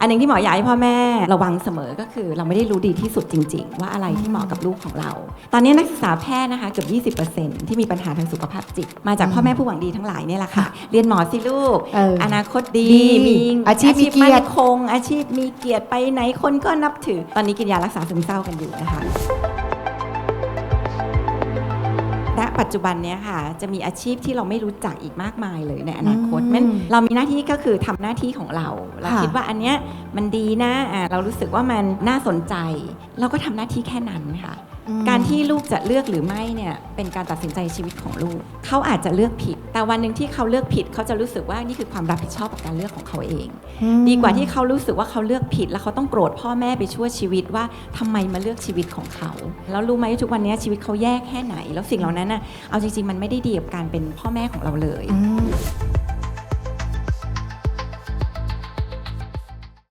อันหนึงที่หมออยากให้พ่อแม่ระวังเสมอก็คือ เราไม่ได้รู้ดีที่สุดจริง ๆ ว่าอะไรที่เหมาะกับลูกของเรา ตอนนี้นักศึกษาแพทย์นะคะเกือบ20%ที่มีปัญหาทางสุขภาพจิต มาจากพ่อแม่ผู้หวังดีทั้งหลายเนี่ยแหละค่ะ เรียนหมอสิลูก เอออนาคตดีดีมีอาชีพมีเกียรติ มั่นคง อาชีพมีเกียรติไปไหนคนก็นับถือ ตอนนี้กินยารักษาซึมเศร้ากันอยู่นะคะ ปัจจุบันเนี้ยค่ะ จะมีอาชีพที่เราไม่รู้จักอีกมากมายเลยในอนาคตอืมมันเรามีหน้าที่ก็คือทำหน้าที่ของเรา เราค่ะ คิดว่าอันเนี้ยมันดีนะอะเรารู้สึกว่ามันน่าสนใจ เราก็ทำหน้าที่แค่นั้นค่ะ อืม การที่ลูกจะเลือกหรือไม่เนี่ยเป็นการตัดสินใจชีวิตของลูก เขาอาจจะเลือกผิด แต่วันหนึ่งที่เขาเลือกผิดเขาจะรู้สึกว่านี่คือความรับผิดชอบกับการเลือกของเขาเองอืมดีกว่าที่เขารู้สึกว่าเขาเลือกผิด แล้วเขาต้องโกรธพ่อแม่ไปชั่วชีวิตว่าทำไมมาเลือกชีวิตของเขาแล้วรู้ไหมทุกวันนี้ชีวิตเขาแย่แค่ไหน แล้วสิ่งเหล่านั้นน่ะเอาจริงๆ มันไม่ได้ดีกับการเป็นพ่อแม่ของเราเลยอืม